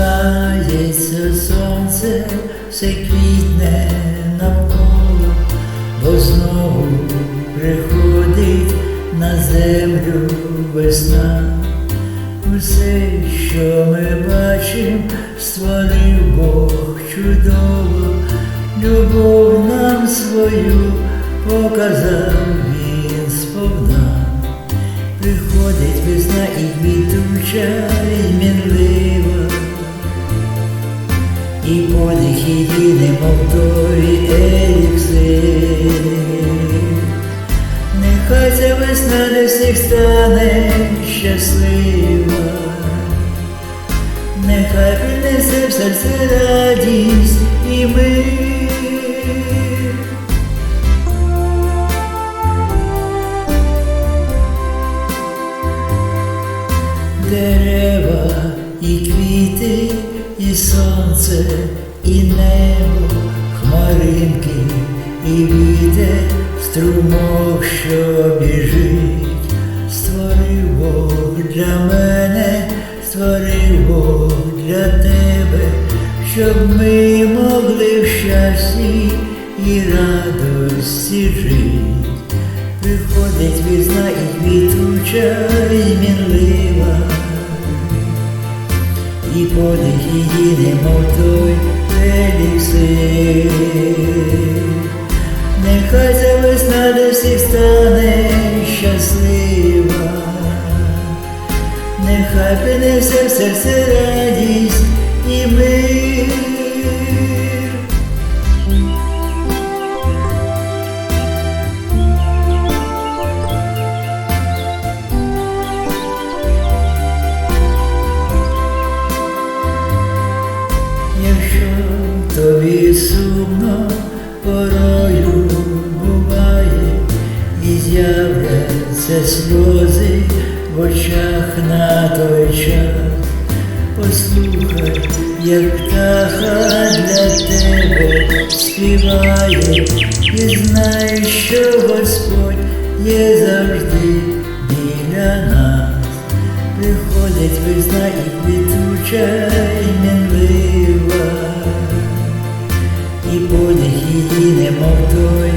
Спускається сонце, все квітне навколо, бо знову приходить на землю весна. Усе, що ми бачимо, створив Бог чудово, любов нам свою показав він сповна. Приходить весна і квітуча, її, немов той еліксир. Нехай ця весна для всіх стане щаслива, нехай принесе в серце радість і мир. Дерева і квіти, і сонце, і небо, хмаринки, і вітер, струмок, що біжить, створив Бог для мене, створив Бог для тебе, щоб ми могли в щасті і радості жить. Приходить весна і квітуча, і мінлива, і подих її, немов той еліксир. Нехай ця весна для всіх стане щаслива, нехай принесе все серце з'являться сльози в очах на той час, послухай, як птаха для тебе співає, і знай, що Господь є завжди біля нас. Приходить весна і квітуча, і мінлива, і подих її, немов той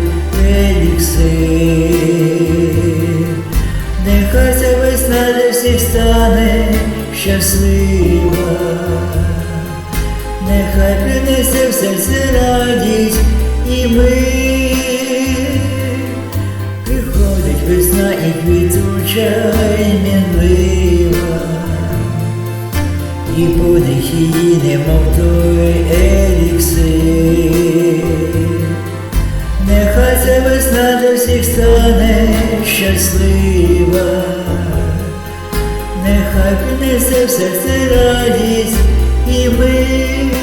еліксир. Нехай ця весна для всіх стане щаслива, нехай принесе в серце радість і мир. Приходить весна і квітуча, і мінлива, і подих її, немов той еліксир. Нехай ця весна для всіх стане щаслива, нехай принесе в серце радість і мир.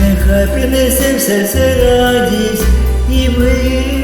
Нехай принесе в серце радість і мир.